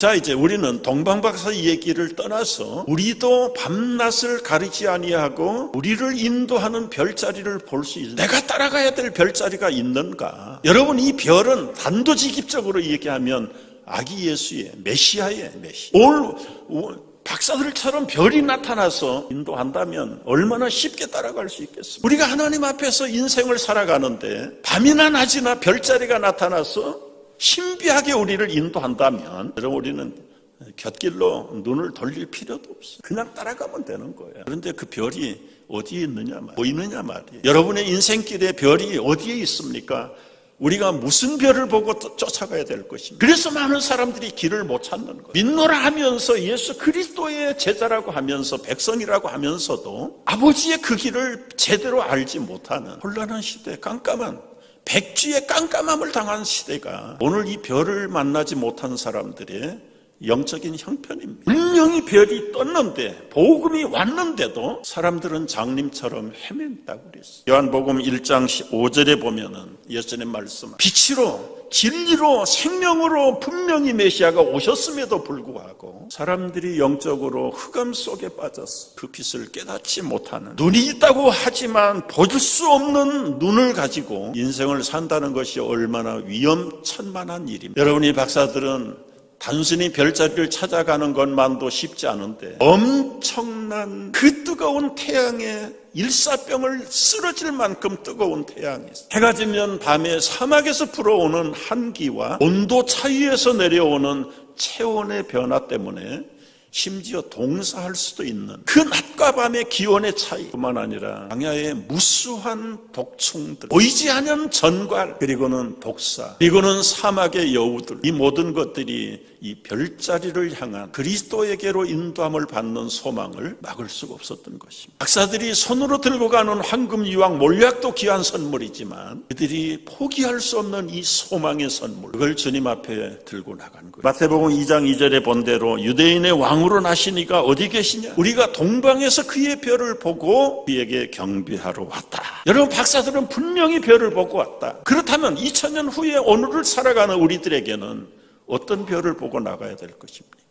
자, 이제 우리는 동방박사 얘기를 떠나서 우리도 밤낮을 가리지 아니하고 우리를 인도하는 별자리를 볼 수 있는 내가 따라가야 될 별자리가 있는가? 여러분 이 별은 단도직입적으로 얘기하면 아기 예수의 메시아의 메시. 올, 올 박사들처럼 별이 나타나서 인도한다면 얼마나 쉽게 따라갈 수 있겠습니까? 우리가 하나님 앞에서 인생을 살아가는데 밤이나 낮이나 별자리가 나타나서 신비하게 우리를 인도한다면 여러분 우리는 곁길로 눈을 돌릴 필요도 없어. 그냥 따라가면 되는 거예요. 그런데 그 별이 어디에 있느냐 말, 보이느냐 말이에요. 여러분의 인생길에 별이 어디에 있습니까? 우리가 무슨 별을 보고 쫓아가야 될 것입니다. 그래서 많은 사람들이 길을 못 찾는 거예요. 믿노라 하면서 예수 그리스도의 제자라고 하면서 백성이라고 하면서도 아버지의 그 길을 제대로 알지 못하는 혼란한 시대, 깜깜한 백쥐의 깜깜함을 당한 시대가 오늘 이 별을 만나지 못한 사람들의 영적인 형편입니다. 분명히 별이 떴는데 복음이 왔는데도 사람들은 장님처럼 헤맨다고 그랬어요. 요한복음 1장 5절에 보면은 예수님 말씀 빛으로 진리로 생명으로 분명히 메시아가 오셨음에도 불구하고 사람들이 영적으로 흑암 속에 빠졌어. 그 빛을 깨닫지 못하는 눈이 있다고 하지만 볼수 없는 눈을 가지고 인생을 산다는 것이 얼마나 위험천만한 일입니다. 여러분이 박사들은 단순히 별자리를 찾아가는 것만도 쉽지 않은데 엄청난 그 뜨거운 태양에 일사병을 쓰러질 만큼 뜨거운 태양이. 해가 지면 밤에 사막에서 불어오는 한기와 온도 차이에서 내려오는 체온의 변화 때문에 심지어 동사할 수도 있는 그 낮과 밤의 기온의 차이뿐만 아니라 광야의 무수한 독충들 보이지 않는 전갈 그리고는 독사 그리고는 사막의 여우들 이 모든 것들이 이 별자리를 향한 그리스도에게로 인도함을 받는 소망을 막을 수가 없었던 것입니다. 박사들이 손으로 들고 가는 황금 유황 몰약도 귀한 선물이지만 그들이 포기할 수 없는 이 소망의 선물 그걸 주님 앞에 들고 나간 거예요. 마태복음 2장 2절에 본 대로 유대인의 왕으로 나시니가 어디 계시냐? 우리가 동방에서 그의 별을 보고 그에게 경배하러 왔다. 여러분 박사들은 분명히 별을 보고 왔다. 그렇다면 2000년 후에 오늘을 살아가는 우리들에게는 어떤 별을 보고 나가야 될 것입니까?